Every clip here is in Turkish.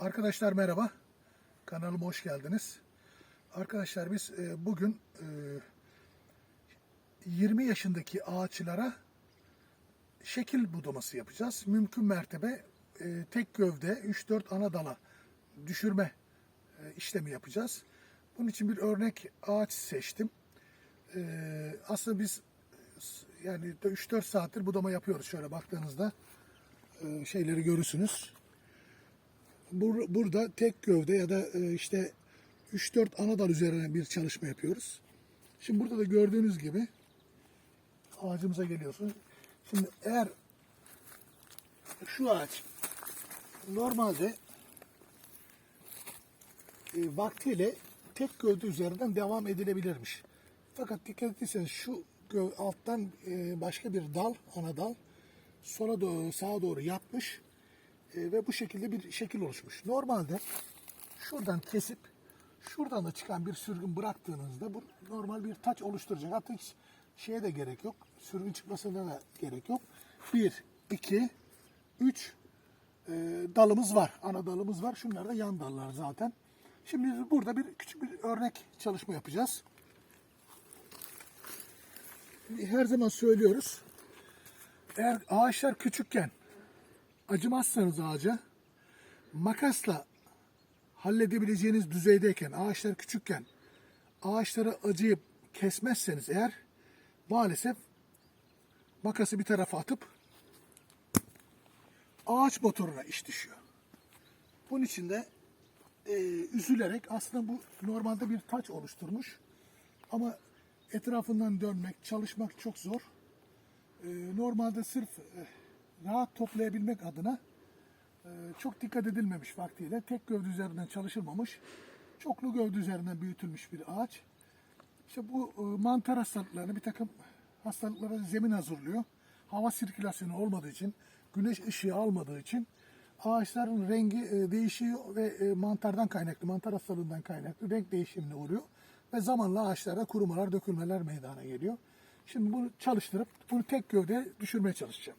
Arkadaşlar merhaba. Kanalıma hoş geldiniz. Arkadaşlar biz e, bugün e, 20 yaşındaki ağaçlara şekil budaması yapacağız. Mümkün mertebe e, tek gövde 3-4 ana dala düşürme e, işlemi yapacağız. Bunun için bir örnek ağaç seçtim. E, aslında biz yani 3-4 saattir budama yapıyoruz şöyle baktığınızda e, şeyleri görürsünüz. Bur- burada tek gövde ya da e, işte 3-4 ana dal üzerine bir çalışma yapıyoruz. Şimdi burada da gördüğünüz gibi ağacımıza geliyorsun. Şimdi eğer şu ağaç normalde e, vaktiyle tek gövde üzerinden devam edilebilirmiş. Fakat dikkat ettiyseniz şu alttan e, başka bir dal, ana dal sola doğru, sağa doğru yatmış e, ve bu şekilde bir şekil oluşmuş. Normalde şuradan kesip şuradan da çıkan bir sürgün bıraktığınızda bu normal bir taç oluşturacak. Hatta hiç şeye de gerek yok. Sürgün çıkmasına da gerek yok. Bir, iki, üç e, dalımız var. Ana dalımız var. Şunlar da yan dallar zaten. Şimdi biz burada bir küçük bir örnek çalışma yapacağız. Her zaman söylüyoruz. Eğer ağaçlar küçükken acımazsanız ağaca makasla halledebileceğiniz düzeydeyken ağaçlar küçükken ağaçları acıyıp kesmezseniz eğer maalesef makası bir tarafa atıp ağaç motoruna iş düşüyor. Bunun için de e, üzülerek aslında bu normalde bir taç oluşturmuş ama etrafından dönmek, çalışmak çok zor. E, normalde sırf e, rahat toplayabilmek adına e, çok dikkat edilmemiş vaktiyle. Tek gövde üzerinden çalışılmamış. Çoklu gövde üzerinden büyütülmüş bir ağaç. İşte bu e, mantar hastalıklarını bir takım hastalıklara zemin hazırlıyor. Hava sirkülasyonu olmadığı için, güneş ışığı almadığı için ağaçların rengi e, değişiyor ve mantardan kaynaklı, mantar hastalığından kaynaklı renk değişimine uğruyor. Ve zamanla ağaçlarda kurumalar, dökülmeler meydana geliyor. Şimdi bunu çalıştırıp bunu tek gövdeye düşürmeye çalışacağım.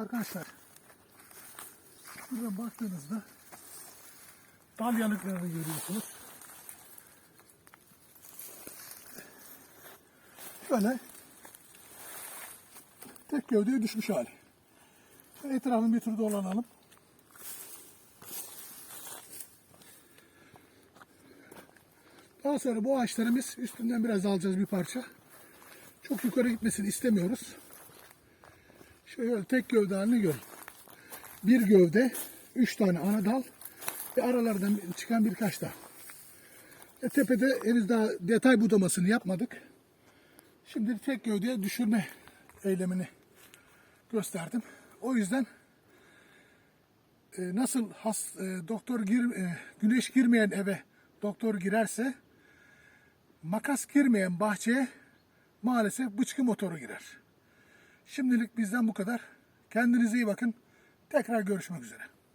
Arkadaşlar buradan baktığınızda dal yanıklarını görüyorsunuz. Şöyle tek gövdeye düşmüş hali. Etrafını bir tur dolanalım. Daha sonra bu ağaçlarımız üstünden biraz alacağız bir parça. Çok yukarı gitmesini istemiyoruz. Şöyle tek gövde halini görün. Bir gövde, üç tane ana dal ve aralardan çıkan birkaç dal. E, tepede henüz daha detay budamasını yapmadık. Şimdi tek gövdeye düşürme eylemini gösterdim. O yüzden e, nasıl has, e, doktor gir, e, güneş girmeyen eve doktor girerse makas girmeyen bahçeye maalesef bıçkı motoru girer. Şimdilik bizden bu kadar. Kendinize iyi bakın. Tekrar görüşmek üzere.